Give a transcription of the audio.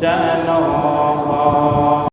Janoha.